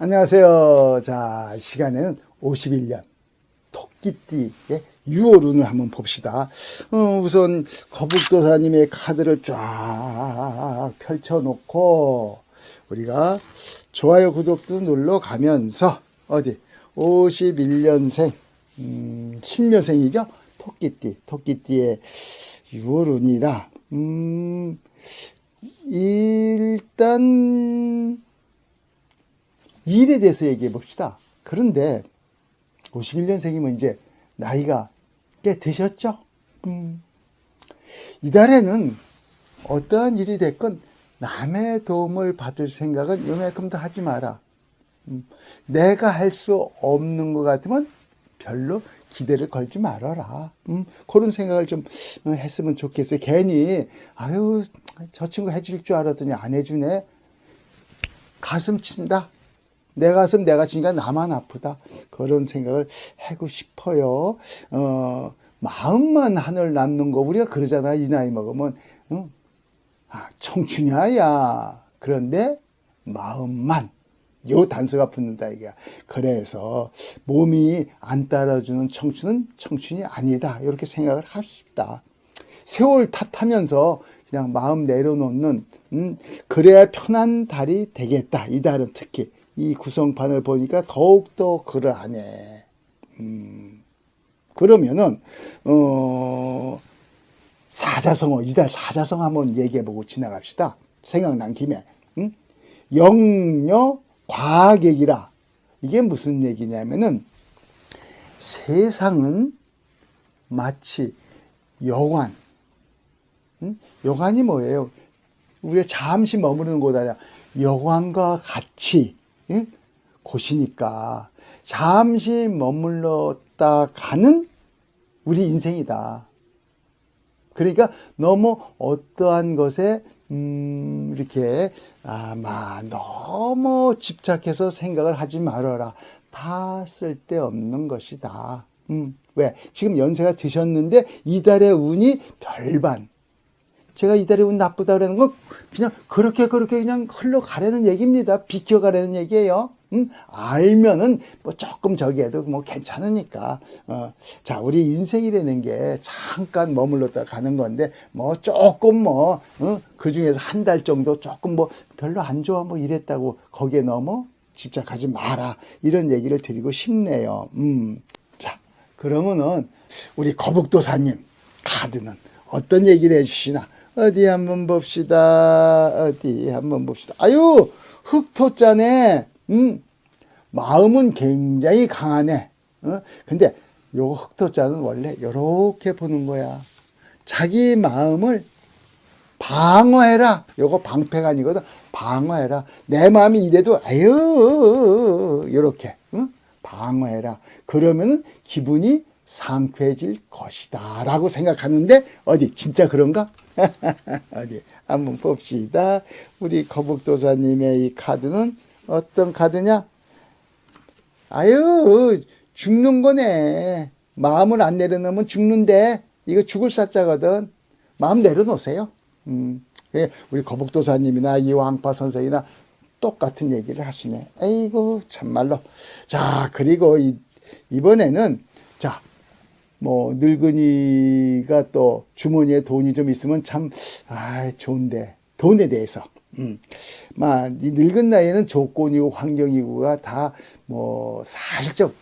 안녕하세요. 자, 시간에는 51년 토끼띠의 6월 운을 한번 봅시다. 어, 우선 거북도사님의 카드를 쫙 펼쳐놓고 우리가 좋아요, 구독도 눌러가면서 어디 51년생 음, 신묘생이죠. 토끼띠, 토끼띠의 6월 운이라 음, 일단 일에 대해서 얘기해 봅시다. 그런데 51년생이면 이제 나이가 꽤 드셨죠? 음. 이달에는 어떠한 일이 됐건 남의 도움을 받을 생각은 요만큼도 하지 마라. 음. 내가 할 수 없는 것 같으면 별로 기대를 걸지 말아라. 음, 그런 생각을 좀 어, 했으면 좋겠어요. 괜히, 아유, 저 친구 해줄 줄 알았더니 안 해주네. 가슴 친다. 내 가슴 내가 치니까 나만 아프다. 그런 생각을 하고 싶어요. 어, 마음만 하늘 남는 거 우리가 그러잖아. 이 나이 먹으면. 응? 아, 청춘이야, 야. 그런데 마음만. 요 단서가 붙는다 이게. 그래서 몸이 안 따라주는 청춘은 청춘이 아니다. 이렇게 생각을 합시다. 세월 탓하면서 그냥 마음 내려놓는 음, 그래야 편한 달이 되겠다. 이 달은 특히 이 구성판을 보니까 더욱더 그러하네. 음, 그러면은 어 사자성어 이달 사자성 한번 얘기해보고 지나갑시다. 생각난 김에 음? 영녀 과객이라 이게 무슨 얘기냐면은 세상은 마치 여관 음? 여관이 뭐예요? 우리가 잠시 머무르는 곳 아니야. 여관과 같이 응? 곳이니까 잠시 머물렀다 가는 우리 인생이다. 그러니까 너무 어떠한 것에 음, 이렇게 아마 너무 집착해서 생각을 하지 말아라. 다 쓸데없는 것이다. 음, 왜? 지금 연세가 드셨는데 이달의 운이 별반. 제가 이달의 운 나쁘다 그러는 건 그냥 그렇게 그렇게 그냥 흘러가려는 얘기입니다. 비켜가려는 얘기예요. 음, 알면은 뭐 조금 저기 해도 뭐 괜찮으니까. 어, 자, 우리 인생이라는 게 잠깐 머물렀다 가는 건데 뭐 조금 뭐, 어, 그 중에서 한 달 정도 조금 뭐 별로 안 좋아 뭐 이랬다고 거기에 너무 집착하지 마라. 이런 얘기를 드리고 싶네요. 음. 자, 그러면은 우리 거북도사님 카드는 어떤 얘기를 해주시나? 어디 한번 봅시다. 어디 한번 봅시다. 아유, 흑토자네. 음, 마음은 굉장히 강하네. 어? 근데 요 흑토자는 원래 요렇게 보는 거야. 자기 마음을 방어해라. 요거 방패가 아니거든. 방어해라. 내 마음이 이래도 아유 요렇게 응? 방어해라. 그러면은 기분이 상쾌해질 것이다. 라고 생각하는데, 어디, 진짜 그런가? 어디, 한번 봅시다. 우리 거북도사님의 이 카드는 어떤 카드냐? 아유, 죽는 거네. 마음을 안 내려놓으면 죽는데, 이거 죽을 사자거든. 마음 내려놓으세요. 음. 우리 거북도사님이나 이왕파 선생이나 똑같은 얘기를 하시네. 에이고, 참말로. 자, 그리고 이, 이번에는, 자, 뭐 늙은이가 또 주머니에 돈이 좀 있으면 참 아 좋은데 돈에 대해서 음. 막이 늙은 나이에는 조건이고 환경이고가 다 뭐 사실적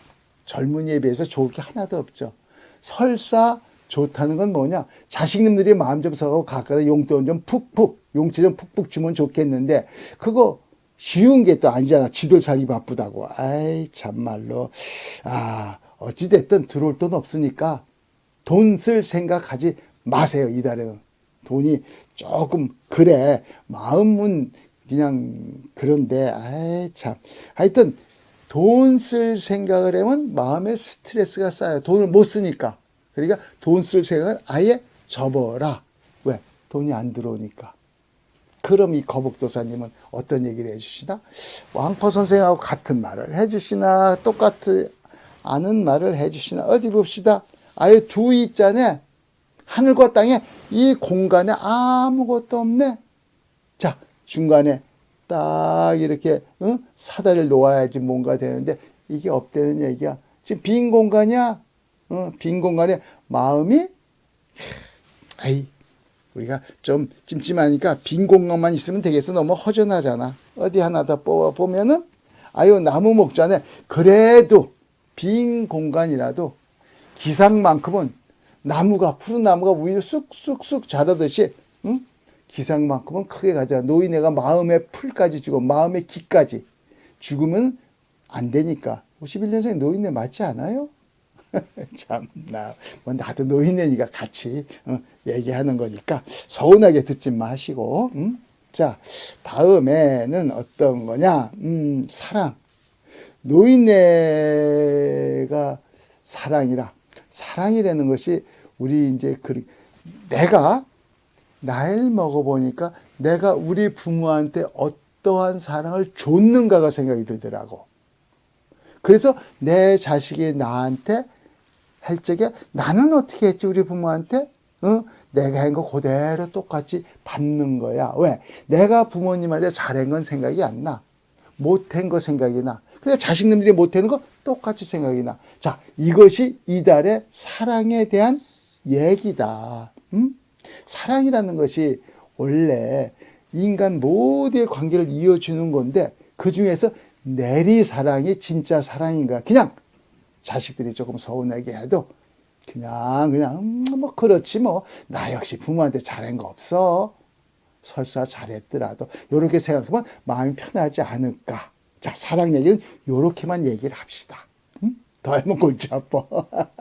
젊은이에 비해서 좋을 게 하나도 없죠. 설사 좋다는 건 뭐냐? 자식님들이 마음 좀 서고 가까이 용돈 좀 푹푹 용치 좀 푹푹 주면 좋겠는데 그거 쉬운 게 또 아니잖아. 지들 살기 바쁘다고. 아이 참말로 아 어찌됐든 들어올 돈 없으니까 돈 쓸 생각하지 마세요, 이달에는. 돈이 조금, 그래. 마음은 그냥 그런데, 아이, 참. 하여튼, 돈 쓸 생각을 하면 마음에 스트레스가 쌓여요. 돈을 못 쓰니까. 그러니까 돈 쓸 생각을 아예 접어라. 왜? 돈이 안 들어오니까. 그럼 이 거북도사님은 어떤 얘기를 해주시나? 왕포 선생하고 같은 말을 해주시나? 똑같은 아는 말을 해주시나 어디 봅시다. 아예 두 이자네 하늘과 땅에 이 공간에 아무것도 없네. 자 중간에 딱 이렇게 응? 사다리를 놓아야지 뭔가 되는데 이게 없다는 얘기야. 지금 빈 공간이야. 어, 빈 공간에 마음이 아이 우리가 좀 찜찜하니까 빈 공간만 있으면 되겠어. 너무 허전하잖아. 어디 하나 더 뽑아 보면은 아유 나무 목자네. 그래도 빈 공간이라도 기상만큼은 나무가 푸른 나무가 위로 쑥쑥쑥 자라듯이 응? 기상만큼은 크게 가져라. 노인네가 마음의 풀까지 주고 마음의 기까지 죽으면 안 되니까. 51년생이 노인네 맞지 않아요? 참나 뭐 나도 노인네니까 같이 어, 얘기하는 거니까 서운하게 듣지 마시고 음? 자 다음에는 어떤 거냐 음, 사랑 노인네가 사랑이라 사랑이라는 것이 우리 이제 그 내가 나이를 먹어보니까 내가 우리 부모한테 어떠한 사랑을 줬는가가 생각이 들더라고. 그래서 내 자식이 나한테 할 적에 나는 어떻게 했지 우리 부모한테? 어? 내가 한 거 그대로 똑같이 받는 거야. 왜? 내가 부모님한테 잘한 건 생각이 안 나. 못한 거 생각이 나. 그래 자식님들이 못하는 거 똑같이 생각이 나. 자, 이것이 이달의 사랑에 대한 얘기다. 음? 사랑이라는 것이 원래 인간 모두의 관계를 이어주는 건데 그 중에서 내리 사랑이 진짜 사랑인가? 그냥 자식들이 조금 서운하게 해도 그냥 그냥 음, 뭐 그렇지 뭐 나 역시 부모한테 잘한 거 없어. 설사 잘했더라도 이렇게 생각하면 마음이 편하지 않을까. 자 사랑 얘기는 이렇게만 얘기를 합시다. 음? 더 하면 골치 아파.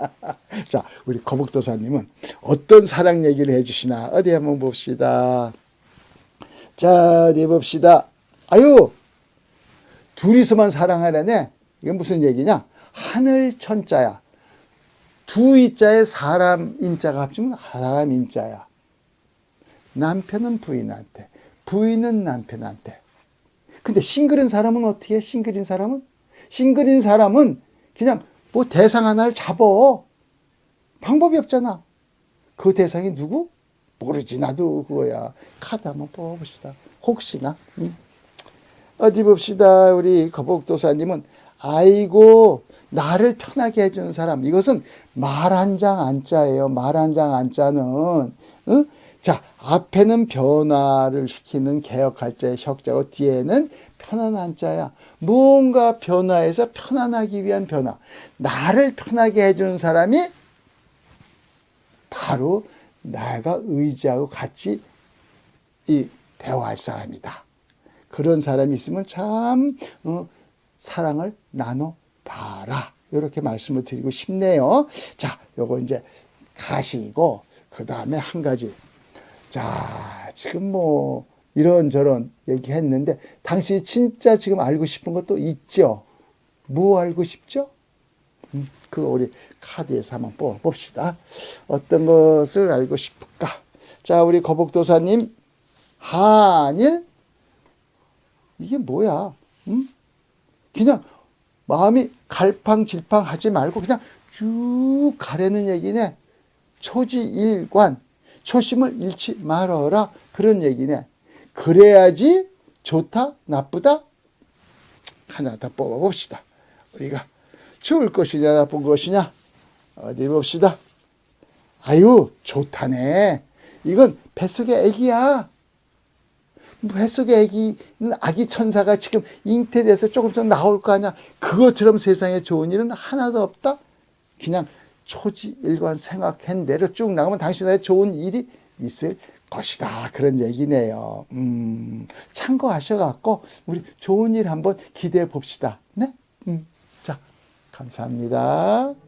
자 우리 거북도사님은 어떤 사랑 얘기를 해주시나 어디 한번 봅시다. 자 어디 봅시다. 아유 둘이서만 사랑하려네. 이건 무슨 얘기냐? 하늘 천자야. 두 이자에 사람 인자가 합치면 사람 인자야. 남편은 부인한테, 부인은 남편한테. 근데 싱글인 사람은 어떻게 해? 싱글인 사람은? 싱글인 사람은 그냥 뭐 대상 하나를 잡어. 방법이 없잖아. 그 대상이 누구? 모르지. 나도 그거야. 카드 한번 뽑아봅시다. 혹시나. 응? 어디 봅시다. 우리 거북도사님은 아이고 나를 편하게 해주는 사람. 이것은 말 한 장 안자예요. 말 한 장 안자는 어? 자 앞에는 변화를 시키는 개혁할 자의 혁자고 뒤에는 편안한 자야. 무언가 변화해서 편안하기 위한 변화. 나를 편하게 해주는 사람이 바로 내가 의지하고 같이 이 대화할 사람이다. 그런 사람이 있으면 참 어, 사랑을 나눠 봐라. 이렇게 말씀을 드리고 싶네요. 자, 요거 이제 가시고 그 다음에 한 가지. 자, 지금 뭐 이런저런 얘기했는데 당신이 진짜 지금 알고 싶은 것도 있죠. 뭐 알고 싶죠? 음, 그거 우리 카드에서 한번 뽑아봅시다. 어떤 것을 알고 싶을까? 자, 우리 거북도사님 한일 이게 뭐야? 음? 그냥 마음이 갈팡질팡 하지 말고 그냥 쭉 가려는 얘기네. 초지일관, 초심을 잃지 말아라. 그런 얘기네. 그래야지 좋다, 나쁘다? 하나 더 뽑아봅시다. 우리가 좋을 것이냐, 나쁜 것이냐? 어디 봅시다. 아유, 좋다네. 이건 뱃속의 애기야. 뱃속의 아기는 아기 천사가 지금 잉태돼서 조금씩 나올 거 아니야. 그것처럼 세상에 좋은 일은 하나도 없다. 그냥 초지일관 생각한 대로 쭉 나가면 당신한테 좋은 일이 있을 것이다. 그런 얘기네요. 음, 참고하셔갖고 우리 좋은 일 한번 기대해 봅시다. 네? 음, 자, 감사합니다.